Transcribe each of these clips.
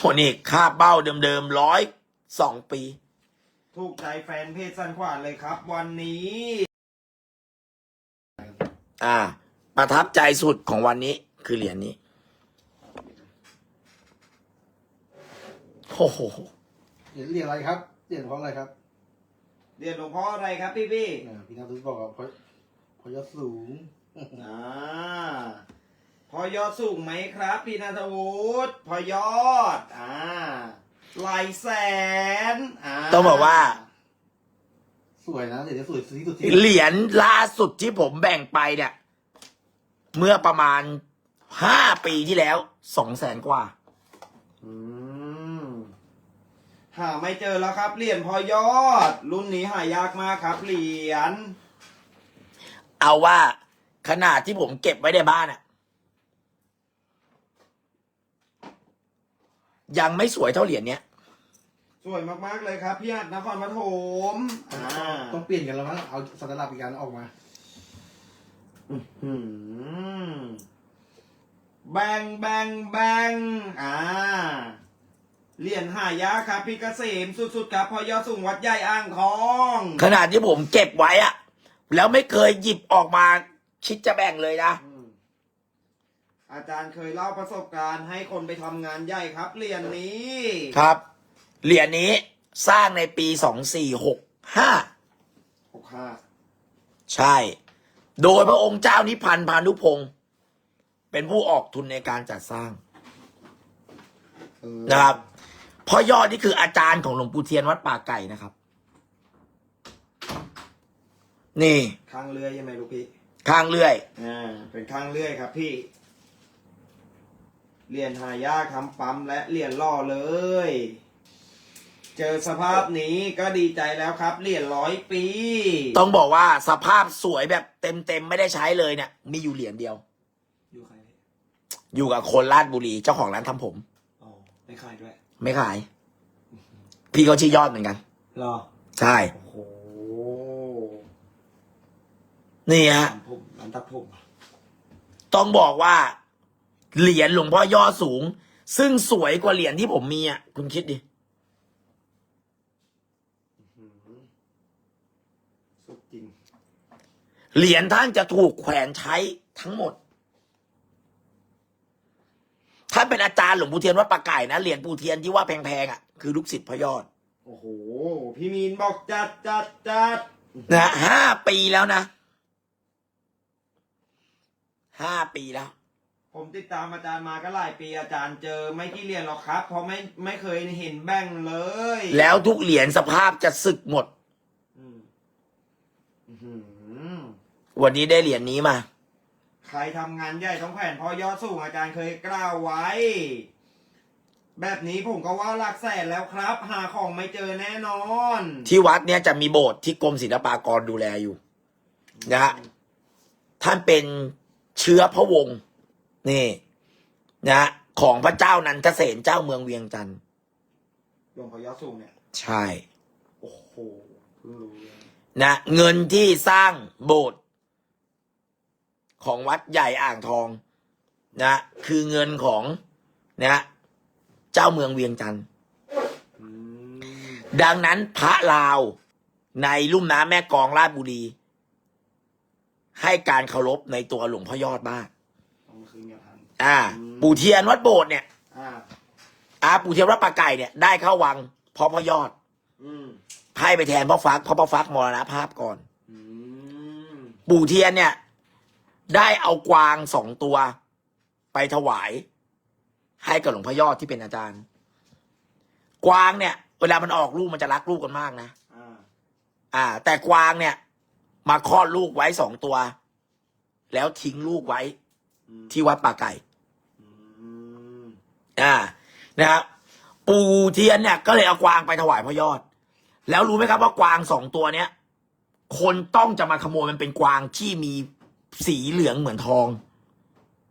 โหนี่ค่าเบ้าเดิมๆร้อยสองปี ถูกใจแฟนเพจสันขวานเลยครับ วันนี้ อ่า ประทับใจสุดของวันนี้คือเหรียญนี้โอ้โหเหรียญเหรียญอะไรครับเหรียญเพราะอะไรครับเรียนหลวงพ่ออะไรครับพี่พี่อ่าพี่นัทรู้บอกว่าเพราะเพราะยศสูงอ่า พอยอดสูงไหมครับ พี่นัทวุฒิพอยอด อ่าหลายแสนอ่าต้องบอกว่า สวยนะเหรียญนี้สวยที่สุดที่เหรียญล่าสุดที่ผมแบ่งไปเนี่ย เมื่อประมาณห้าปีที่แล้วสองแสนกว่า อืมหาไม่เจอแล้วครับเหรียญพอยอด รุ่นนี้หายากมากครับเหรียญเอาว่าขนาดที่ผมเก็บไว้ในบ้านอะ ยังไม่สวยเท่าเหรียญเนี้ย สวยมากๆเลยครับพี่อัดนครปฐมอ่าต้องเปลี่ยนกันแล้วมั้งเอาสัตลับอีกการออกมาอืมแบงแบงแบงอ่าเหรียญหายากครับพี่เกษมสุดๆครับพอยอดสูงวัดใหญ่อ่างทองขนาดที่ผมเก็บไว้อะแล้วไม่เคยหยิบออกมาคิดจะแบ่งเลยนะ อืม อาจารย์เคยเล่าประสบการณ์ให้คนไปทำงานใหญ่ครับเหรียญนี้ ครับ เหรียญนี้สร้างในปีสองสี่หกห้าหกห้าใช่ โดยพระองค์เจ้านิพันธ์พานุพงศ์เป็นผู้ออกทุนในการจัดสร้างเออนะครับพ่อยอดนี่คืออาจารย์ของหลวงปู่เทียนวัดป่าไก่นะครับ นี่ข้างเลื่อยใช่ไหมลูกพี่ข้างเลื่อย อ่าเป็นข้างเลื่อยครับพี่ เหรียญหายากทำปั๊มและเหรียญล่อเลย เจอสภาพนี้ก็ดีใจแล้วครับเหรียญร้อยปี ต้องบอกว่าสภาพสวยแบบเต็มๆไม่ได้ใช้เลยเนี่ย มีอยู่เหรียญเดียว อยู่ใครพี่อยู่กับคนราชบุรีเจ้าของร้านทำผม อ๋อไม่ขายด้วยไม่ขาย พี่เขาชื่อยอดเหมือนกัน รอใช่ โอ้โหนี่ฮะร้านผมร้านตัดผมอะต้องบอกว่า เหรียญหลวงพ่อยอดสูง ซึ่งสวยกว่าเหรียญที่ผมมีอะคุณคิดดิหืมสุดจริงเหรียญท่านจะถูกแขวนใช้ทั้งหมด ท่านเป็นอาจารย์หลวงปู่เทียนวัดปากไก่นะ เหรียญปู่เทียนที่ว่าแพงๆอะคือลูกศิษย์พระยอด โอ้โห พี่มีนบอกจัดจัดจัดนะห้าปีแล้วนะห้าปีแล้ว ผมติดตามอาจารย์มาก็หลายปีอาจารย์เจอไม่กี่เหรียญหรอกครับ เพราะไม่ไม่เคยเห็นแบ่งเลย แล้วทุกเหรียญสภาพจะสึกหมด อืมอื้อหือวันนี้ได้เหรียญนี้มา ใครทำงานใหญ่ต้องแผ่นพอยอดสูงอาจารย์เคยกล่าวไว้ แบบนี้ผมก็ว่าหลักแสนแล้วครับ หาของไม่เจอแน่นอนที่วัดเนี่ยจะมีโบสถ์ที่กรมศิลปากรดูแลอยู่ นะฮะ ท่านเป็นเชื้อพระวงศ์ นี่นะฮะของพระเจ้านันทเสนเจ้าเมืองเวียงจันทร์หลวงพอยอดสูงเนี่ย ใช่ โอ้โหเพิ่งรู้เลยนะเงินที่สร้างโบสถ์ของวัดใหญ่อ่างทองนะคือเงินของนะเจ้าเมืองเวียงจันทร์อืมดังนั้นพระลาวในลุ่มน้ำแม่กลองราชบุรี ให้การเคารพในตัวหลวงพ่อยอดมาก อ่าอืมปู่เทียนวัดโบสถ์เนี่ย อ่าอาปู่เทียนวัดปากไก่เนี่ยได้เข้าวังเพราะพ่อยอดอืมให้ไปแทนพ่อฟักเพราะพ่อฟักมรณภาพก่อน อืมปู่เทียนเนี่ย ได้เอากวางสองตัว ไปถวาย ให้กับหลวงพ่อยอดที่เป็นอาจารย์ กวางเนี่ย เวลามันออกลูกมันจะรักลูกกันมากนะ อ่าอ่า แต่กวางเนี่ย มาคลอดลูกไว้สองตัว แล้วทิ้งลูกไว้อืมที่วัดป่าไก่อืม อ่านะครับปู่เทียนเนี่ยก็เลยเอากวางไปถวายพ่อยอด แล้วรู้ไหมครับว่ากวางสองตัวเนี้ย คนต้องจะมาขโมยมันเป็นกวางที่มีสีเหลืองเหมือนทอง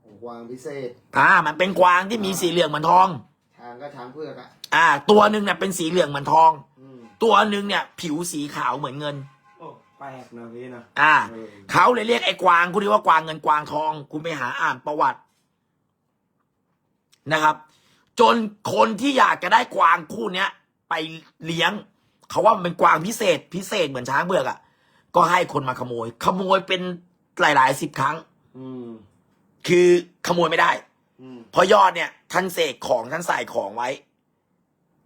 โอ้วางพิเศษ อ่า มันเป็นกวางที่มีสีเหลืองเหมือนทอง ทางก็ช้างเพือกอะอ่า ตัวหนึ่งเนี่ยเป็นสีเหลืองเหมือนทอง อืมตัวหนึ่งเนี่ย ผิวสีขาวเหมือนเงิน โอ้แปลกนะพี่นะอ่า เออเขาเลยเรียกไอ้กวางคุณเรียกว่ากวางเงินกวางทอง คุณไปหาอ่านประวัตินะครับ จนคนที่อยากจะได้กวางคู่เนี้ยไปเลี้ยง เขาว่ามันเป็นกวางพิเศษ พิเศษเหมือนช้างเบือกอะ่ะ ก็ให้คนมาขโมย ขโมยเป็นหลายๆสิบครั้ง อืม คือขโมยไม่ได้ อืม เพราะยอดเนี่ยท่านเสกของท่านใส่ของไว้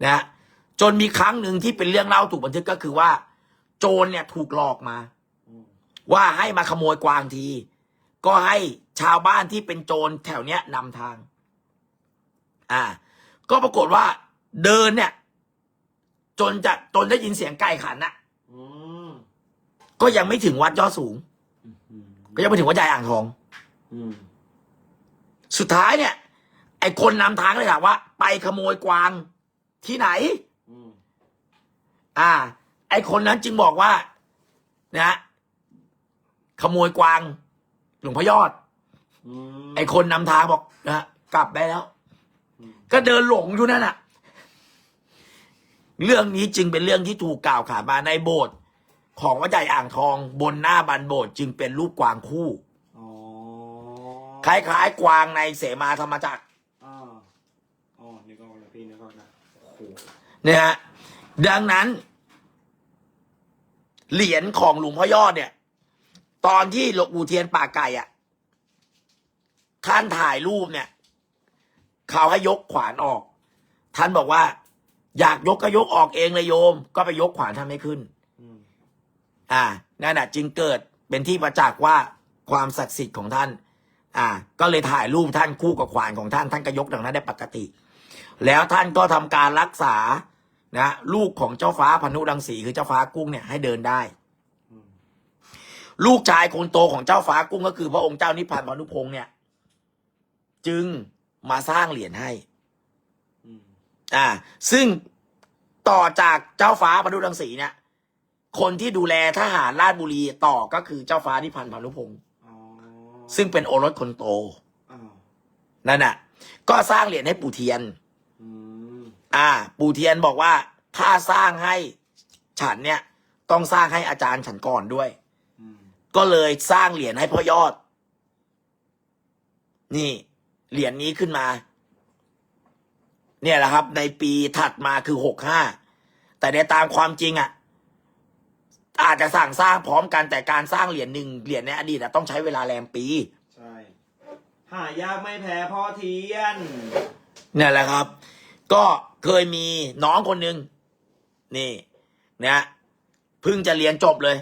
นะฮะจนมีครั้งหนึ่งที่เป็นเรื่องเล่าถูกบันทึกก็คือว่า โจรเนี่ยถูกหลอกมา อืม ว่าให้มาขโมยกวางที ก็ให้ชาวบ้านที่เป็นโจรแถวเนี้ยนำทาง อ่า ก็ปรากฏว่าเดินเนี่ย จนจะจนได้ยินเสียงไก่ขันน่ะ อืมก็ยังไม่ถึงวัดยอดสูง อืมก็ยังไม่ถึงวัดใหญ่อ่างทอง อืมสุดท้ายเนี่ย ไอ้คนนำทางเลยถามว่า ไปขโมยกวางที่ไหน อืมอ่า ไอ้คนนั้นจึงบอกว่านะขโมยกวาง หลวงพ่อยอด อืมไอ้คนนำทางบอกนะกลับได้แล้วอืม ก็เดินหลงอยู่นั่นน่ะเรื่องนี้จึงเป็นเรื่องที่ถูกกล่าวขานมาในโบสถ์ของวัดใหญ่อ่างทองบนหน้าบันโบสถ์จึงเป็นรูปกวางคู่อ๋อคล้ายๆกวางในเสมาธรรมจักรอ่าอ๋อนี่ก็นะพี่นี่ก็นะโอ้โหเนี่ยฮะดังนั้น เหรียญของหลวงพ่อยอดเนี่ย ตอนที่หลวงปู่เทียนป่าไก่อะท่านถ่ายรูปเนี่ย เขาให้ยกขวานออก ท่านบอกว่า อยากยกก็ยกออกเองเลยโยม ก็ไปยกขวานทำไม่ขึ้นอืมอ่านั่นแหะจึงเกิดเป็นที่ประจักษ์ว่าความศักดิ์สิทธิ์ของท่าน อ่า ก็เลยถ่ายรูปท่านคู่กับขวานของท่านท่านก็ยกดังนั้นได้ปกติ แล้วท่านก็ทำการรักษานะลูกของเจ้าฟ้าพนุรังสีคือเจ้าฟ้ากุ้งเนี่ยให้เดินได้อืมลูกชายคนโตของเจ้าฟ้ากุ้งก็คือ พระองค์เจ้านิพพานพานุพงศ์เนี่ย จึง มาสร้างเหรียญให้อืมอ่า ซึ่งต่อจากเจ้าฟ้าพนุรังสีเนี่ย คนที่ดูแลทหารราชบุรีต่อก็คือเจ้าฟ้านิพพานพานุพงศ์อ๋อซึ่งเป็นโอรสคนโตอ้าวนั่นน่ะ ก็สร้างเหรียญให้ปู่เทียนอืมอ่า ปู่เทียนบอกว่า ถ้าสร้างให้ฉันเนี่ย ต้องสร้างให้อาจารย์ฉันก่อนด้วยอืมก็เลยสร้างเหรียญให้พ่อยอด นี่ เหรียญนี้ขึ้นมา เนี่ยแหละครับ ในปีถัดมาคือหกห้าแต่ในตามความจริงอะ่ะ อาจจะสั่งสร้างพร้อมกันแต่การสร้างเหรียญหนึ่งเหรียญในอดีตอะต้องใช้เวลาแรมปี ใช่ หายากไม่แพ้พ่อเทียน เนี่ยแหละครับ ก็เคยมีน้องคนหนึ่งนี่นะเพิ่งจะเรียนจบเลย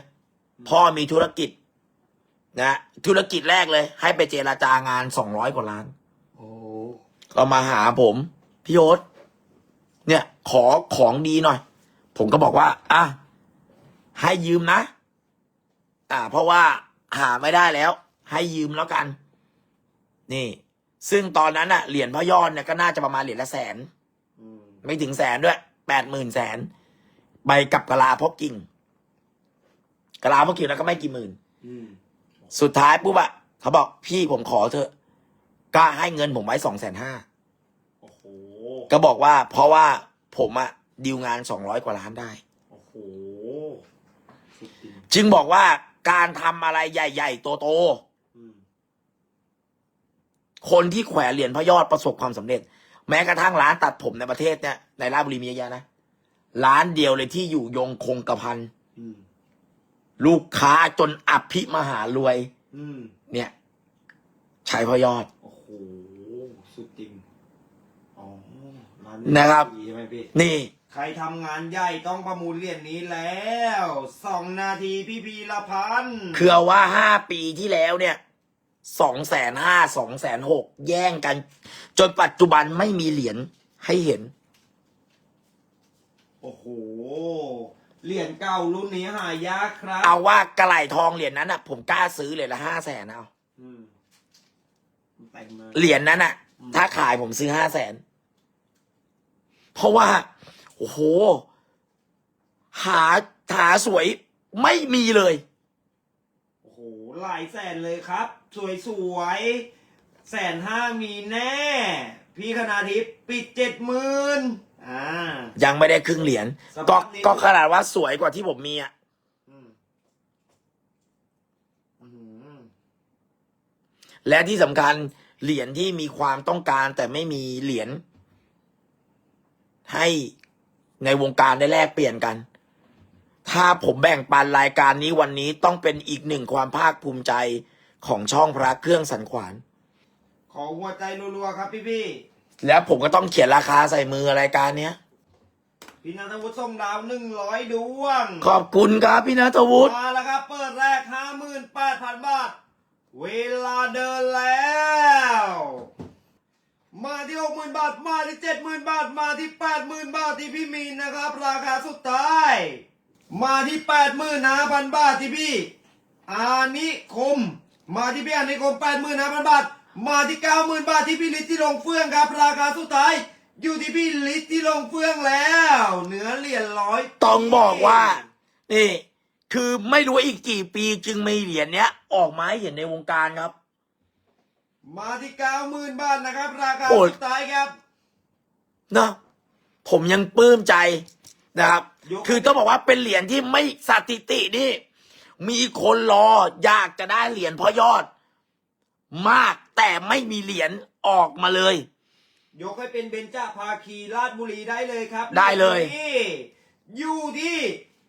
พ่อมีธุรกิจนะธุรกิจแรกเลย ให้ไปเจราจางานสองร้อยกว่าล้านโอ้ ก็มาหาผมพี่โยศเนี่ย ขอของดีหน่อย ผมก็บอกว่า อะให้ยืมนะ อ่า เพราะว่าหาไม่ได้แล้ว ให้ยืมแล้วกัน นี่ ซึ่งตอนนั้นอะเหรียญพ่อยอดเนี่ยก็น่าจะประมาณเหรียญละแสนอืมไม่ถึงแสนด้วยแปดหมื่นแสนไปกับกะลาพกกิ่งกะลาพกกิ่งแล้วก็ไม่กี่หมื่นอืมสุดท้ายปุ๊บอะเขาบอกพี่ผมขอเถอะ ก็ให้เงินผมไว้สองแสนห้าโอ้โหก็บอกว่าเพราะว่าผมอะดีลงานสองร้อยกว่าล้านได้ โอ้โหสุดจริงจึงบอกว่าการทำอะไรใหญ่ๆโตอืมๆคนที่แขวนเหรียญพระยอดประสบความสำเร็จ แม้กระทั่งร้านตัดผมในประเทศเนี่ยในราชบุรีมีเยอะแยะนะร้านเดียวเลยที่อยู่ยงคงกระพันอืมลูกค้าจนอับพิมหารวย อืมเนี่ยใช้พระยอดโอ้โห สุดจริง อ๋อร้านนะครับ ดีใช่ไหมพี่ นี่ ใครทำงานใหญ่ต้องประมูลเหรียญนี้แล้วสองนาทีพี่พีละพันคือเอาว่าห้าปีที่แล้วเนี่ยสองแสนห้าสองแสนหกแย่งกัน จนปัจจุบันไม่มีเหรียญให้เห็น โอ้โห เหรียญเก่ารุ่นนี้หายากครับเอาว่ากระไหลทองเหรียญนั้นอะ ผมกล้าซื้อเลยละห้าแสนเอา อืม แต่งมาเหรียญนั้นอะอืมถ้าขายผมซื้อห้าแสน เพราะว่า โอ้โห หาหาสวยไม่มีเลย โอ้โหหลายแสนเลยครับ สวยๆแสนห้ามีแน่ พี่คณาทิพย์ปิดเจ็ดหมื่นอ่า ยังไม่ได้ครึ่งเหรียญสภาพก็นี้ ก็ขนาดว่าสวยกว่าที่ผมมีอะอืมอืมและที่สำคัญ เหรียญที่มีความต้องการแต่ไม่มีเหรียญให้ในวงการได้แลกเปลี่ยนกัน ถ้าผมแบ่งปันรายการนี้วันนี้ต้องเป็นอีกหนึ่งความภาคภูมิใจของช่องพระเครื่องสันขวาน ขอหัวใจรัวๆครับพี่พี่แล้วผมก็ต้องเขียนราคาใส่มือรายการเนี้ยๆพี่นัทวุฒิส่งดาวหนึ่งร้อยดวง ขอบคุณครับพี่นัทวุฒิมาแล้วครับ เปิดแรกห้าหมื่นแปดพันบาท เวลาเดินแล้ว มาที่หกหมื่นบาท มาที่เจ็ดหมื่นบาท มาที่แปดหมื่นบาทที่พี่มีนนะครับ ราคาสุดท้าย มาที่แปดหมื่นห้าพันบาทที่พี่ อานิคม มาที่พี่อานิคมแปดหมื่นห้าพันบาท มาที่เก้าหมื่นบาทที่พี่ลิศที่ลงเฟื่องครับ ราคาสุดท้าย อยู่ที่พี่ลิศที่ลงเฟื่องแล้ว เหนือเหรียญร้อยต้องบอกว่า นี่ คือไม่รู้อีกกี่ปีจึงมีเหรียญเนี้ย ออกมาให้เห็นในวงการครับ มาที่เก้าหมื่นบาทนะครับ ราคาโอ้ย สุดท้ายครับ เนาะผมยังปลื้มใจนะครับ ยก คือต้องบอกว่าเป็นเหรียญที่ไม่สถิตินี่ มีคนรออยากจะได้เหรียญพ่อยอด มากแต่ไม่มีเหรียญออกมาเลย ยกให้เป็นเบญจภาคีราชบุรีได้เลยครับได้เลยนี่อยู่ที่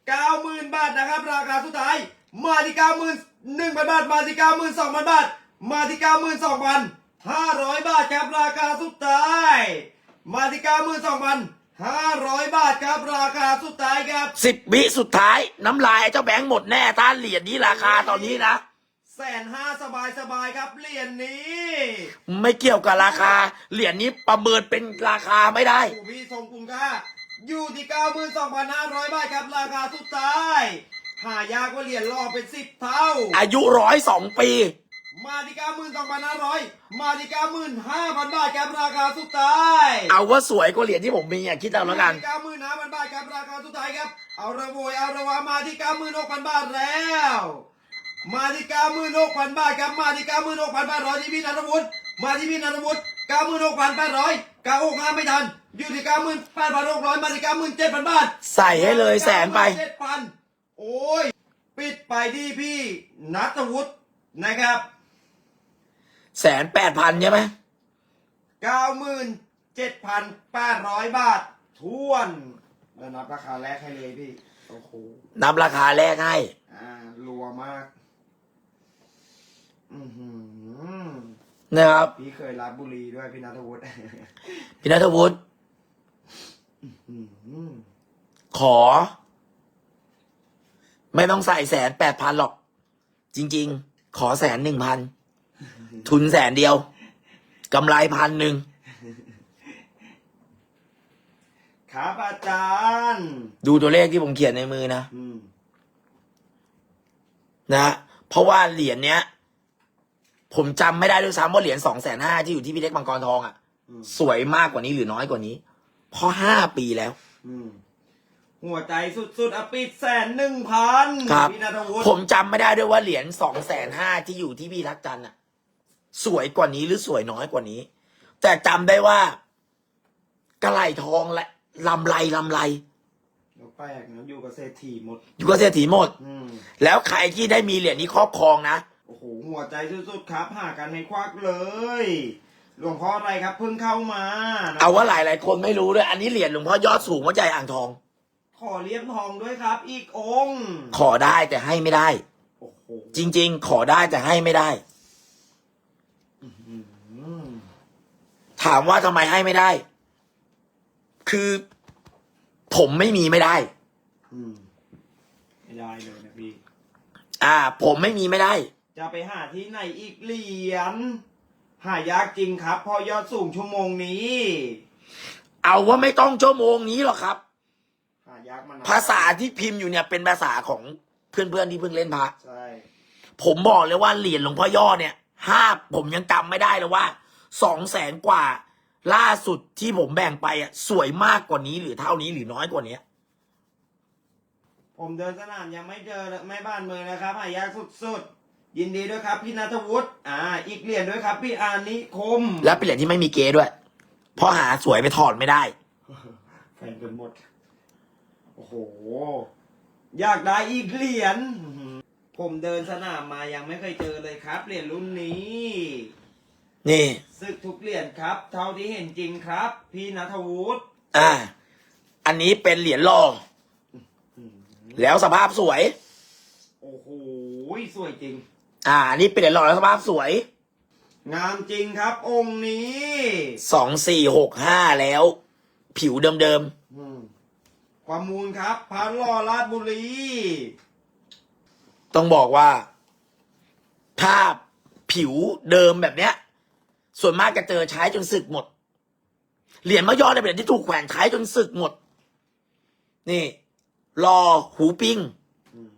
เก้าหมื่นบาทนะครับ ราคาสุดท้าย มาที่เก้าหมื่นหนึ่งพันบาท มาที่เก้าหมื่นสองพันบาท มาที่เก้าหมื่นสองพันห้าร้อยบาทครับราคาสุดท้าย มาที่เก้าหมื่นสองพันห้าร้อยบาทครับราคาสุดท้ายครับสิบวิสุดท้ายน้ำลายไอ้เจ้าแบงค์หมดแน่ถ้าเหรียญนี้ราคาตอนนี้นะแสนห้าสบายสบายๆครับเหรียญนี้ ไม่เกี่ยวกับราคาเหรียญนี้ประเมินเป็นราคาไม่ได้โอ้พี่ทรงคุณค่าอยู่ที่92,500บาทครับราคาสุดท้าย หายากกว่าเหรียญรอเป็นสิบเท่า อายุร้อยสองปี มาที่92,500มาที่95,000บาทครับราคาสุดท้ายเอาว่าสวยกว่าเหรียญที่ผมมีอะคิดเอาแล้วกัน มาที่95,000บาทครับราคาสุดท้ายครับ เอาระโวยเอาระวามาที่96,000บาทแล้ว มาที่96,000บาทครับมาที่96,000บาทรอที่พี่นัทวุฒิมาที่พี่นัทวุฒิ96,800 965ไม่ทันอยู่ที่98,600มาที่97,000บาท ใส่ให้เลยแสนไป เจ็ดพัน โอ้ย ปิดไปที่พี่นัทวุฒินะครับแสนแปดพันใช่ไหมเก้าหมื่นเจ็ดพันแปดร้อยบาททวนแล้วนับราคาแรกให้เลยพี่ โอ้โห นับราคาแรกให้ อ่า รัวมาก อือหือนะครับ พี่เคยรับบุรีด้วยพี่นัทวุฒิพี่นัทวุฒิอืมขอ ไม่ต้องใส่แสนแปดพันหรอก จริง ๆ ขอแสนหนึ่งพันทุนแสนเดียวกำไรพันหนึ่งครับอาจารย์ ดูตัวเลขที่ผมเขียนในมือนะอืมนะเพราะว่าเหรียญเนี้ย ผมจำไม่ได้ด้วยซ้ำว่าเหรียญสองแสนห้าที่อยู่ที่พี่เล็กมังกรทองอะ่ะ อืมสวยมากกว่านี้หรือน้อยกว่านี้ เพราะห้าปีแล้ว อืม หัวใจสุดๆอปิดแสนหนึ่งพันครับ พี่นัทวุฒิผมจำไม่ได้ด้วยว่าเหรียญสองแสนห้าที่อยู่ที่พี่รักจันทร์อะ สวยกว่านี้หรือสวยน้อยกว่านี้ แต่จำได้ว่ากระไหลทองและลำไรลำไรแปลกนะอยู่กับเศรษฐีหมด อยู่กับเศรษฐีหมด อืม แล้วใครที่ได้มีเหรียญนี้ครอบครองนะ โอ้โห หัวใจสุดๆครับ หากันในควักเลย หลวงพ่ออะไรครับเพิ่งเข้ามานะเอาว่าหลายหลายๆคนไม่รู้ด้วย อันนี้เหรียญหลวงพ่อ ยอดสูงวัดใหญ่อ่างทอง ขอเลี้ยมทองด้วยครับ อีกองค์ ขอได้แต่ให้ไม่ได้ โอ้โหจริง ๆ ขอได้แต่ให้ไม่ได้ อืมถามว่าทำไมให้ไม่ได้ คือ ผมไม่มีไม่ได้ อืมไม่ได้เลยนะพี่ อ่า ผมไม่มีไม่ได้ จะไปหาที่ไหนอีกเหรียญหายากจริงครับเพอยอดสูงชั่วโมงนี้ เอาว่าไม่ต้องชั่วโมงนี้หรอกครับหา ยากมานานภาษาที่พิมพ์อยู่เนี่ยเป็นภาษาของเพื่อนๆที่เพิ่งเล่นพระใช่ผมบอกเลยว่าเหรียญหลวงพ่อยอดเนี่ยห้าผมยังจำไม่ได้เลยว่าสองแสนกว่า ล่าสุดที่ผมแบ่งไปอะสวยมากกว่านี้หรือเท่านี้หรือน้อยกว่านี้ผมเดินสนามยังไม่เจอแม่บ้านเมืองนะครับหายากสุดๆ ยินดีด้วยครับพี่นัทวุฒิอ่า อีกเหรียญด้วยครับ พี่อานิคม และเป็นเหรียญที่ไม่มีเกด้วยเพราะหาสวยไปถอดไม่ได้แฟนกันหมดโอ้โห อยากได้อีกเหรียญอื้อหือผมเดินสนามมายังไม่เคยเจอเลยครับ เหรียญรุ่นนี้นี่ ซึกทุกเหรียญครับ เท่าที่เห็นจริงครับ พี่นัทวุฒิอ่า อันนี้เป็นเหรียญหล่ออืมแล้วสภาพสวย โอ้โหสวยจริง อ่า อันนี้เป็นเหรียญหล่อแล้วสภาพสวย งามจริงครับ องค์นี้สองสี่หกห้าแล้ว ผิวเดิมอื มความมูลครับพันหล่อราชบุรีๆต้องบอกว่า ถ้าผิวเดิมแบบเนี้ย ส่วนมากจะเจอใช้จนสึกหมด เหรียญมะยอเนี่ยเป็นเหรียญที่ถูกแขวนใช้จนสึกหมด นี่ รอหูปิ้งอืม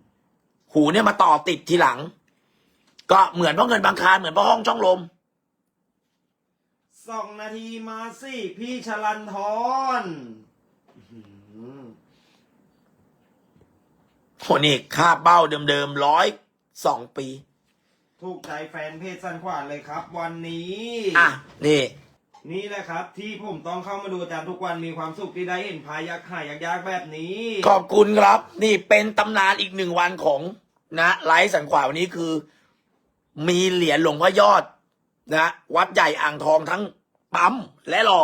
หูเนี่ยมาต่อติดทีหลัง ก็เหมือนพ่อเงินบางคารเหมือนพ่อห้องช่องลมสองนาทีมาสิพี่ชลันทรอื้อหือ โหนี่คาบเบ้าเดิมๆร้อยสองปี ถูกใจแฟนเพจสันขวานเลยครับ วันนี้ อะ นี่ นี่แหละครับ ที่ผมต้องเข้ามาดูอาจารย์ทุกวันมีความสุขที่ได้เห็นพายักษ์หายยากๆแบบนี้ ขอบคุณครับ นี่เป็นตำนานอีกหนึ่งวันของนะไลฟ์สันขวาวันนี้คือ มีเหรียญหลวงพ่อยอด นะวัดใหญ่อ่างทองทั้งปั๊มและรอ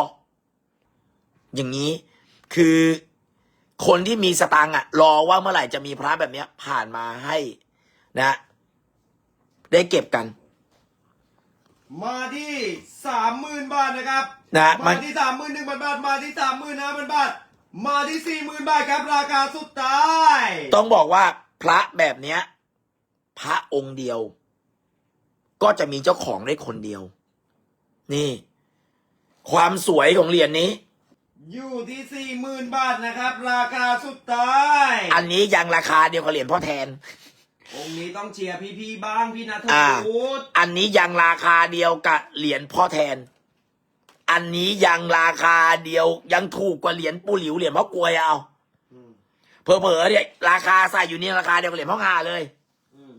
อย่างนี้คือ คนที่มีสตางค์อะรอว่าเมื่อไหร่จะมีพระแบบเนี้ย ผ่านมาให้นะ ได้เก็บกัน มาที่สามหมื่นบาทนะครับ นะมัมาน ที่สามหมื่นหนึ่งพันบาท มาที่สามหมื่นห้าพันบาท มาที่สี่หมื่นบาทครับราคาสุดท้ายต้องบอกว่าพระแบบเนี้ย พระองค์เดียว ก็จะมีเจ้าของได้คนเดียว นี่ ความสวยของเหรียญนี้ อยู่ที่สี่หมื่นบาทนะครับ ราคาสุดท้าย อันนี้ยังราคาเดียวกับเหรียญพ่อแทน องค์นี้ต้องเชียร์พี่ๆบ้างพี่นัทอ่าวุฒิอันนี้ยังราคาเดียวกับเหรียญพ่อแทน อันนี้ยังราคาเดียวยังถูกกว่าเหรียญปูหลิวเหรียญพ่อกลวยเอาอืมเผลอๆเนี่ยราคาใส่อยู่นี่ราคาเดียวกับเหรียญพ่องาเลยอืม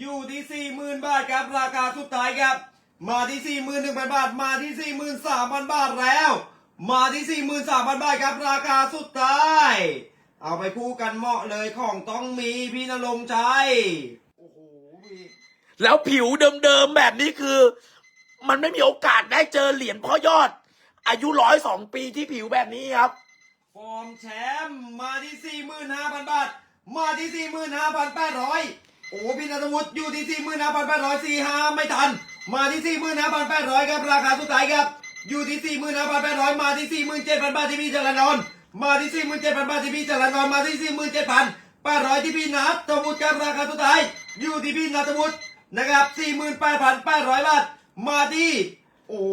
อยู่ที่สี่หมื่นบาทครับราคาสุดท้ายครับ มาที่สี่หมื่นหนึ่งพันบาท มาที่สี่หมื่นสามพันบาทแล้ว มาที่สี่หมื่นสามพันบาทครับ ราคาสุดท้าย เอาไปคู่กันเหมาะเลยของต้องมีพี่นรงค์ชัย โอ้โหพี่แล้วผิวเดิมๆแบบนี้คือ มันไม่มีโอกาสได้เจอเหรียญพ่อยอด อายุร้อยสองปีที่ผิวแบบนี้ครับ ฟอร์มแชมป์มาที่สี่หมื่นห้าพันบาท มาที่สี่หมื่นห้าพันแปดร้อยโอ้พี่นัทวุฒิอยู่ที่สี่หมื่นห้าพันแปดร้อยสี่ห้าไม่ทัน มาที่สี่หมื่นห้าพันแปดร้อยครับราคาสุดท้ายครับ อยู่ที่สี่หมื่นห้าพันแปดร้อยมาที่สี่หมื่นเจ็ดพันบาทที่พี่จรนนท์มาที่สี่หมื่นเจ็ดพันบาทที่พี่จรนนท์มาที่สี่หมื่นเจ็ดพันแปดร้อยที่พี่นัทวุฒิครับราคาสุดท้าย อยู่ที่พี่นัทวุฒินะครับสี่หมื่นแปดพันแปดร้อยบาทมาที่โอ้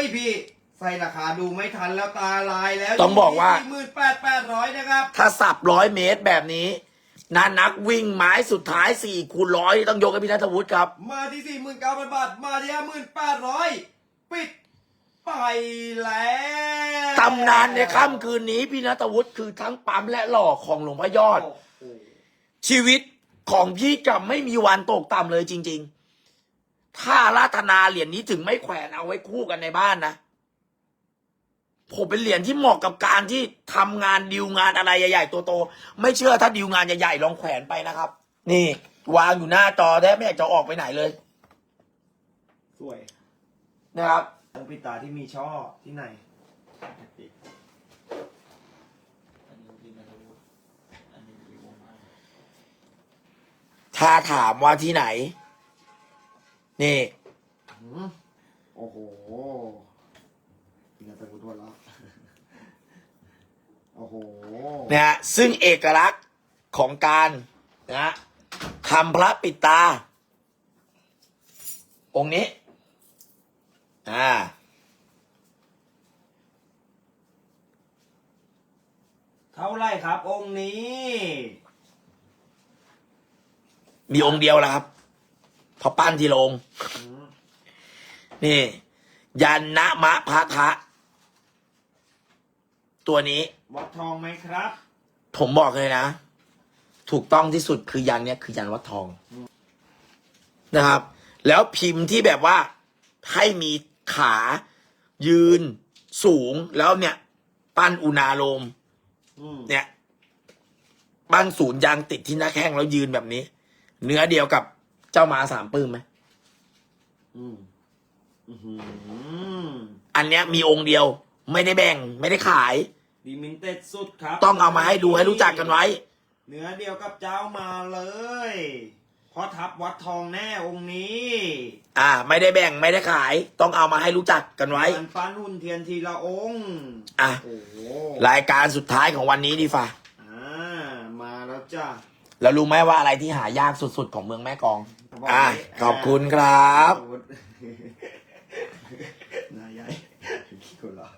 ยพี่ใส่ราคาดูไม่ทันแล้วตาลายแล้วต้องบอกว่า สี่หมื่นแปดแปดร้อยนะครับ ถ้าสับร้อยเมตรแบบนี้ นานักวิ่งไม้สุดท้ายสี่คูณร้อยต้องยกให้พี่นัทวุฒิครับ มาที่สี่หมื่นเก้าพันบาท มาที่ห้าหมื่นแปดร้อยปิดไปแล้วตำนานในค่ำคืนนี้พี่นัทวุฒิคือทั้งปั๊มและหล่อของหลวงพ่อยอดโอ้โหชีวิตของพี่จะไม่มีวันตกต่ำเลยจริง ๆ ถ้าราธนาเหรียญนี้ถึงไม่แขวนเอาไว้คู่กันในบ้านนะ ผมเป็นเหรียญที่เหมาะกับการที่ทำงานดิวงานอะไรใหญ่ๆตัวโตไม่เชื่อถ้าดิวงานใหญ่ๆลองแขวนไปนะครับ นี่ วางอยู่หน้าจอแทบไม่อยากจะออกไปไหนเลย สวยนะครับองปิดตาที่มีช่อที่ไหนถ้าถามว่าที่ไหน นี่ หืมโอ้โหพี่นัทวุฒิหัวเราะโอ้โห นะฮะซึ่งเอกลักษณ์ของการนะฮะทำพระปิดตา องค์นี้อ่าเท่าไหรครับ องค์นี้ มีองค์เดียวแล้วครับพอปั้นที่โรงอืมนี่ ยันนะมะพะทะ ตัวนี้ วัดทองไหมครับ ผมบอกเลยนะ ถูกต้องที่สุดคือยันเนี้ยคือยันวัดทองนะครับ แล้วพิมพ์ที่แบบว่าให้มีขายืนสูงแล้วเนี่ย ปั้นอุณาโลมอืมเนี่ยปั้นศูนย์ยางติดที่หน้าแข้งแล้วยืนแบบนี้ เนื้อเดียวกับเจ้าหมาสามปื้มไหมอืมอื้อหืออันเนี้ยมีองค์เดียว ไม่ได้แบ่ง ไม่ได้ขาย ดิมินเต็ดสุดครับต้องเอามาให้ดูให้รู้จักกันไว้ เนื้อเดียวกับเจ้ามาเลยเพราะทับวัดทองแน่องค์นี้ อ่า ไม่ได้แบ่งไม่ได้ขาย ต้องเอามาให้รู้จักกันไว้มันปั้นหุ่นเทียนทีละองค์ อะโอ้โหรายการสุดท้ายของวันนี้ดีฟ่ะอ่า มาแล้วจ้าแล้วรู้ไหมว่าอะไรที่หายากสุดๆของเมืองแม่กลอง อะขอบคุณครับนายใหญ่ขี้คนละ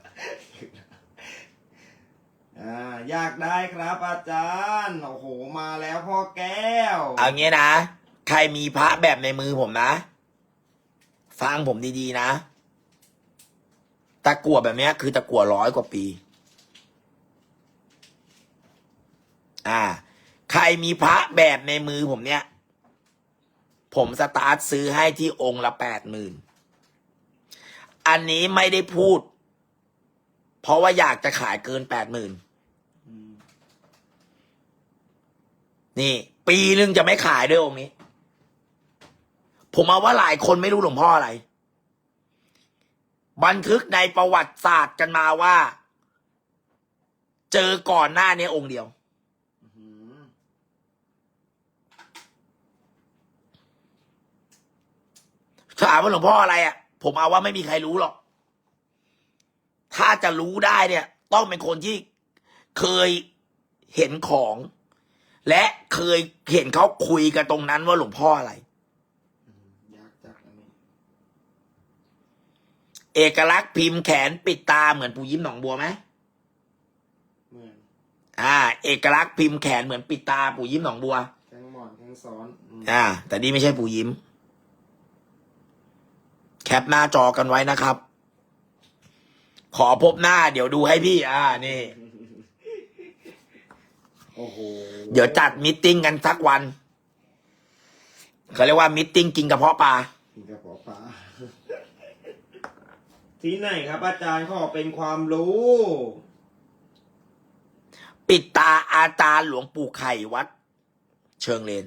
อ่าอยากได้ครับอาจารย์ โอ้โห มาแล้วพ่อแก้ว เอางี้นะ ใครมีพระแบบในมือผมนะ ฟังผมดีๆนะ ตะกั่วแบบเนี้ย คือตะกั่วร้อยกว่าปี อ่า ใครมีพระแบบในมือผมเนี่ย ผมสตาร์ทซื้อให้ที่องค์ละแปดหมื่น อันนี้ไม่ได้พูด เพราะว่าอยากจะขายเกินแปดหมื่น อืม นี่ ปีนึงจะไม่ขายด้วยองค์นี้ ผมเอาว่าหลายคนไม่รู้หลวงพ่ออะไร บันทึกในประวัติศาสตร์กันมาว่า เจอก่อนหน้านี้องค์เดียวถามว่าหลวงพ่ออะไรอะ ผมเอาว่าไม่มีใครรู้หรอก ถ้าจะรู้ได้เนี่ย ต้องเป็นคนที่เคยเห็นของ และเคยเห็นเขาคุยกันตรงนั้นว่าหลวงพ่ออะไรอืมยากจักอันนี้เอกลักษณ์พิมพ์แขนปิดตาเหมือนปูยิ้มหนองบัวไหมเหมือนอ่า เอกลักษณ์พิมพ์แขนเหมือนปิดตาปูยิ้มหนองบัวแข้งหมอนแข้งซ้อนอืมอ่า แต่นี่ไม่ใช่ปูยิ้ม แคปหน้าจอกันไว้นะครับ ขอพบหน้าเดี๋ยวดูให้พี่ อ่า นี่โอ้โห เดี๋ยวจัดมิทติ้งกันสักวันเขาเรียกว่ามิทติ้งกินกระเพาะปลากินกระเป๋าปลาที่ไหนครับ อาจารย์ขอเป็นความรู้ ปิดตาอาจารย์หลวงปู่ไข่วัด เชิงเลน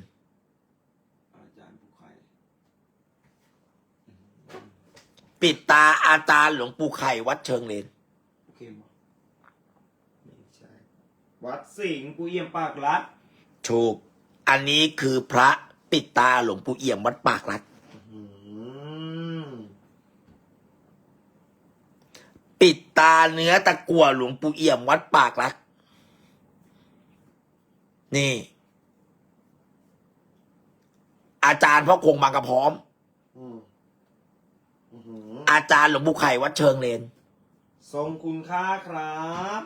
อาจารย์ผู้ไข่ปิดตาอาจารย์หลวงปู่ไข่วัดเชิงเลน โอเคมั้ยไม่ใช่ วัดสิงห์กูเอี่ยมปากรัดถูก อันนี้คือพระปิดตาหลวงปู่เอี่ยมวัดปากรัด อืมปิดตาเนื้อตะกั่วหลวงปู่เอี่ยมวัดปากรัก นี่ อาจารย์พ่อคงบางกระพร้อม อืมอื้อหืออาจารย์หลวงปู่ไข่วัดเชิงเลน ทรงคุณค่าครับ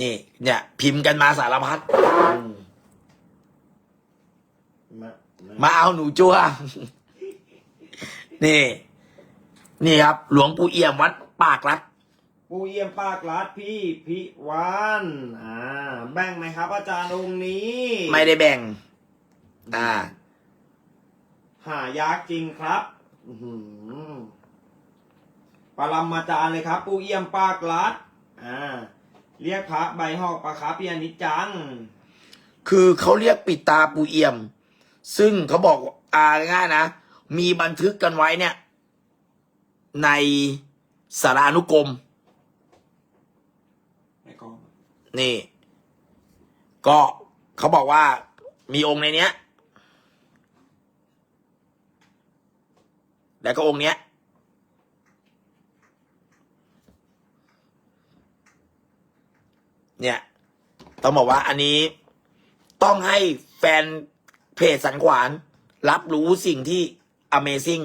นี่ เนี่ย พิมพ์กันมาสารพัดอืมมามามาเอาหนูจัวนี่ นี่ครับ หลวงปู่เอี่ยมวัดปากรักปูเอี่ยมปากรัดพี่พิวันอ่า แบ่งไหมครับ อาจารย์องค์นี้ ไม่ได้แบ่ง อ่า หายากจริงครับอื้อหือปรมาจารย์เลยครับ ปูเอี่ยมปากรัดอ่า เรียกพระใบหอกปะครับพี่อนิจจัง คือเขาเรียกปิดตาปูเอี่ยม ซึ่งเขาบอกอ่าง่ายๆนะ มีบันทึกกันไว้เนี่ย ในสารานุกรมไม่กองนี่ ก็เขาบอกว่ามีองค์ในเนี้ย แล้วก็องค์เนี้ย เนี่ย ต้องบอกว่าอันนี้ต้องให้แฟนเพจสันขวาน รับรู้สิ่งที่ Amazing